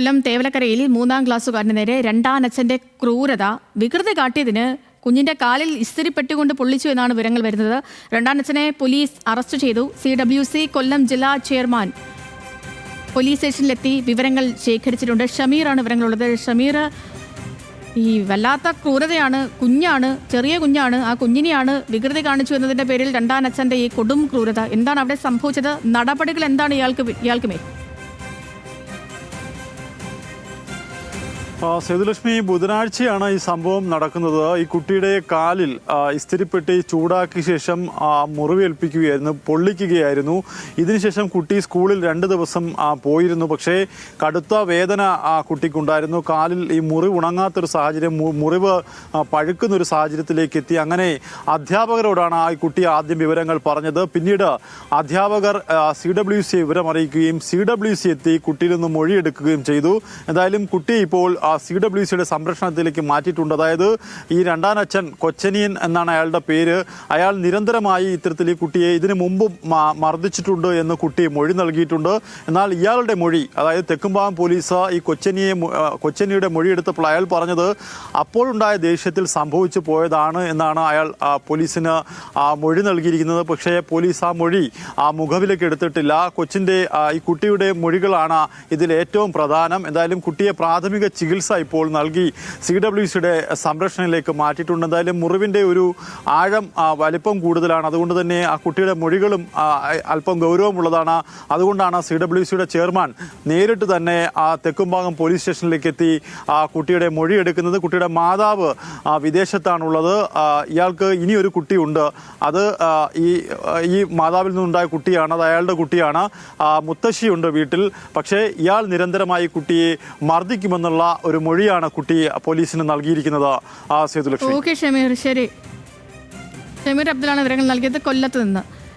കൊല്ലം തേവലക്കരയിൽ മൂന്നാം ക്ലാസ്സുകാരന് നേരെ രണ്ടാനച്ഛന്റെ ക്രൂരത വികൃതി കാട്ടിയതിന് കുഞ്ഞിന്റെ കാലിൽ ഇസ്തിരിപ്പെട്ടുകൊണ്ട് പൊള്ളിച്ചു എന്നാണ് വിവരങ്ങൾ വരുന്നത്. രണ്ടാനച്ഛനെ പോലീസ് അറസ്റ്റ് ചെയ്തു. സി ഡബ്ല്യു സി കൊല്ലം ജില്ലാ ചെയർമാൻ പോലീസ് സ്റ്റേഷനിലെത്തി വിവരങ്ങൾ ശേഖരിച്ചിട്ടുണ്ട്. ഷമീറാണ് വിവരങ്ങളുള്ളത്. ഷമീർ ഈ വല്ലാത്ത ക്രൂരതയാണ് കുഞ്ഞാണ് ചെറിയ കുഞ്ഞാണ് ആ കുഞ്ഞിനെയാണ് വികൃതി കാണിച്ചു എന്നതിന്റെ പേരിൽ രണ്ടാനച്ഛന്റെ ഈ കൊടും ക്രൂരത. എന്താണ് അവിടെ സംഭവിച്ചത്? നടപടികൾ എന്താണ് ഇയാൾക്ക് വി- ഇയാൾക്ക് മേൽ? സേതുലക്ഷ്മി ബുധനാഴ്ചയാണ് ഈ സംഭവം നടക്കുന്നത്. ഈ കുട്ടിയുടെ കാലിൽ ഇസ്തിരിപ്പെട്ടി ചൂടാക്കിയ ശേഷം മുറിവേൽപ്പിക്കുകയായിരുന്നു പൊള്ളിക്കുകയായിരുന്നു. ഇതിനുശേഷം കുട്ടി സ്കൂളിൽ രണ്ട് ദിവസം പോയിരുന്നു. പക്ഷേ കടുത്ത വേദന ആ കുട്ടിക്കുണ്ടായിരുന്നു. കാലിൽ ഈ മുറിവ് ഉണങ്ങാത്തൊരു സാഹചര്യം മുറിവ് പഴുക്കുന്നൊരു സാഹചര്യത്തിലേക്ക് എത്തി. അങ്ങനെ അധ്യാപകരോടാണ് ആ കുട്ടി ആദ്യം വിവരങ്ങൾ പറഞ്ഞത്. പിന്നീട് അധ്യാപകർ സി ഡബ്ല്യു സി വിവരം അറിയിക്കുകയും സി ഡബ്ല്യു സി എത്തി കുട്ടിയിൽ നിന്ന് മൊഴിയെടുക്കുകയും ചെയ്തു. എന്തായാലും കുട്ടി ഇപ്പോൾ സി ഡബ്ല്യു സിയുടെ സംരക്ഷണത്തിലേക്ക് മാറ്റിയിട്ടുണ്ട്. അതായത് ഈ രണ്ടാനച്ഛൻ കൊച്ചനിയൻ എന്നാണ് അയാളുടെ പേര്. അയാൾ നിരന്തരമായി ഇത്തരത്തിൽ ഈ കുട്ടിയെ ഇതിനു മുമ്പും മർദ്ദിച്ചിട്ടുണ്ട് എന്ന് കുട്ടി മൊഴി നൽകിയിട്ടുണ്ട്. എന്നാൽ ഇയാളുടെ മൊഴി അതായത് തെക്കുംപാവം പോലീസ് ഈ കൊച്ചനിയെ കൊച്ചനിയുടെ മൊഴി എടുത്തപ്പോൾ അയാൾ പറഞ്ഞത് അപ്പോഴുണ്ടായ ദേഷ്യത്തിൽ സംഭവിച്ചു പോയതാണ് എന്നാണ് അയാൾ പോലീസിന് ആ, മൊഴി നൽകിയിരിക്കുന്നത്. പക്ഷേ പോലീസ് ആ മൊഴി ആ മുഖവിലേക്ക് എടുത്തിട്ടില്ല. കൊച്ചിന്റെ ഈ കുട്ടിയുടെ മൊഴികളാണ് ഇതിൽ ഏറ്റവും പ്രധാനം. എന്തായാലും കുട്ടിയെ പ്രാഥമിക ചികിത്സ ഇപ്പോൾ നൽകി സി ഡബ്ല്യു സിയുടെ സംരക്ഷണയിലേക്ക് മാറ്റിയിട്ടുണ്ട്. എന്തായാലും മുറിവിന്റെ ഒരു ആഴം വലിപ്പം കൂടുതലാണ്. അതുകൊണ്ട് തന്നെ ആ കുട്ടിയുടെ മൊഴികളും അല്പം ഗൗരവമുള്ളതാണ്. അതുകൊണ്ടാണ് സി ഡബ്ല്യു സിയുടെ ചെയർമാൻ നേരിട്ട് തന്നെ ആ തെക്കുംഭാഗം പോലീസ് സ്റ്റേഷനിലേക്ക് എത്തി ആ കുട്ടിയുടെ മൊഴി എടുക്കുന്നത്. കുട്ടിയുടെ മാതാവ് വിദേശത്താണുള്ളത്. ഇയാൾക്ക് ഇനി ഒരു കുട്ടിയുണ്ട്. അത് ഈ ഈ മാതാവിൽ നിന്നുണ്ടായ കുട്ടിയാണ് അത് അയാളുടെ കുട്ടിയാണ്. മുത്തശ്ശിയുണ്ട് വീട്ടിൽ. പക്ഷേ ഇയാൾ നിരന്തരമായി കുട്ടിയെ മർദ്ദിക്കുമെന്നുള്ള ഒരു മൊഴിയാണ് കുട്ടി പോലീസിന് നൽകിയിരിക്കുന്നത്. ആ സേതുലക്ഷ്മി. ഓക്കെ ഷമീർ. ശരി. ഷമീർ അബ്ദുള്ളാണ് വിവരങ്ങൾ നൽകിയത് കൊല്ലത്ത് നിന്ന്.